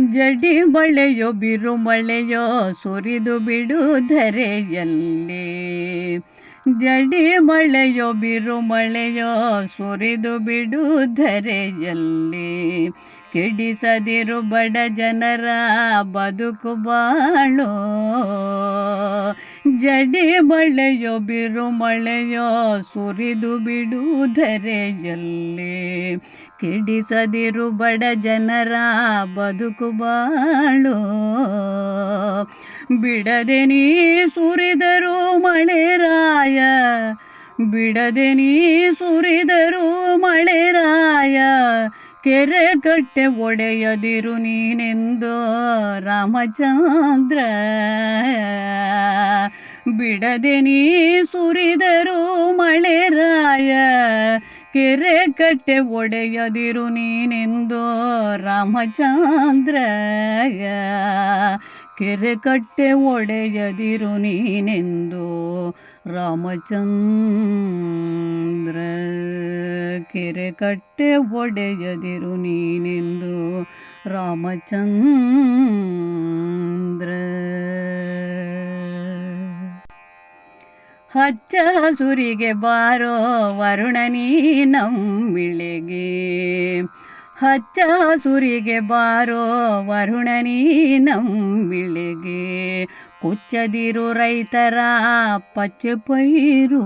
ಜಡಿ ಮಳೆಯೋ ಬಿರು ಮಳೆಯೋ ಸುರಿದು ಬಿಡು ಧರೆಯಲ್ಲಿ. ಜಡಿ ಮಳೆಯೋ ಬಿರು ಮಳೆಯೋ ಸುರಿದು ಬಿಡು ಧರೆಯಲ್ಲಿ. ಕೆಡಿಸದಿರು ಬಡ ಜನರ ಬದುಕು ಬಾಳು. ಜಡಿ ಮಳೆಯೋ ಬಿರು ಮಳೆಯೋ ಸುರಿದು ಬಿಡು ಧರೆಯಲ್ಲಿ. ಕೆಡಿಸದಿರು ಬಡ ಜನರ ಬದುಕು ಬಾಳು. ಬಿಡದೆ ನೀ ಸುರಿದರು ಮಳೆ ರಾಯ. ಬಿಡದೆ ನೀ ಸುರಿದರು ಮಳೆ ರಾಯ. ಕೆರೆ ಕಟ್ಟೆ ಒಡೆಯದಿರು ನೀನೆಂದು ರಾಮಚಂದ್ರ. ಬಿಡದೆ ನೀ ಸುರಿದರು ಮಳೆ ರಾಯ. ಕೆರೆ ಕಟ್ಟೆ ಒಡೆಯದಿರು ನೀನೆಂದು ರಾಮಚಂದ್ರ ಕೆರೆ ಕಟ್ಟೆ ಒಡೆಯದಿರು ನೀನೆಂದು ರಾಮಚಂದ್ರ. ಕೆರೆ ಕಟ್ಟೆ ಒಡೆಯದಿರು ನೀನೆಂದು ರಾಮಚಂದ್ರ. ಹಚ್ಚ ಸುರಿಗೆ ಬಾರೋ ವರುಣನೀ ನಮ್ಮಿಳಿಗೆ. ಹಚ್ಚ ಸುರಿಗೆ ಬಾರೋ ವರುಣನೀ ನಮ್ಮಿಳಿಗೆ. ಕುಚ್ಚದಿರು ರೈತರ ಪಚ್ಚೆ ಪೈರು.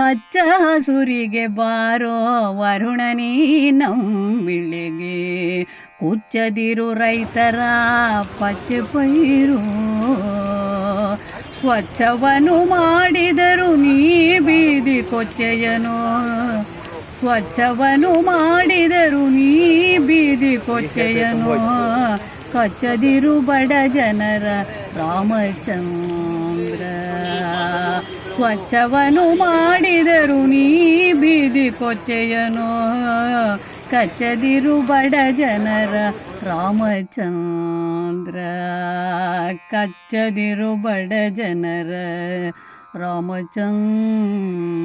ಹಚ್ಚ ಹಸುರಿಗೆ ಬಾರೋ ವರುಣನೀ ನಮ್ಮಿಳೆಗೆ. ಕುಚ್ಚದಿರು ರೈತರ ಪಚ್ಚೆ ಪೈರು. ಸ್ವಚ್ಛವನು ಮಾಡಿದರು ನೀ ಬೀದಿ ಕೊಚ್ಚೆಯನು. ಸ್ವಚ್ಛವನು ಮಾಡಿದರು ನೀ ಬೀದಿ ಕೊಚ್ಚೆಯನು. ಕಚ್ಚದಿರು ಬಡ ಜನರ ರಾಮಚಂದ್ರ. ಸ್ವಚ್ಛವನು ಮಾಡಿದರು ನೀ ಬೀದಿ ಕೊಚ್ಚೆಯನು. ಕಚ್ಚದಿರು ಬಡ ಜನರ ರಾಮಚಂದ್ರ ಕಚ್ಚದಿರು ಬಡ ಜನರ ರಾಮಚಂದ್ರ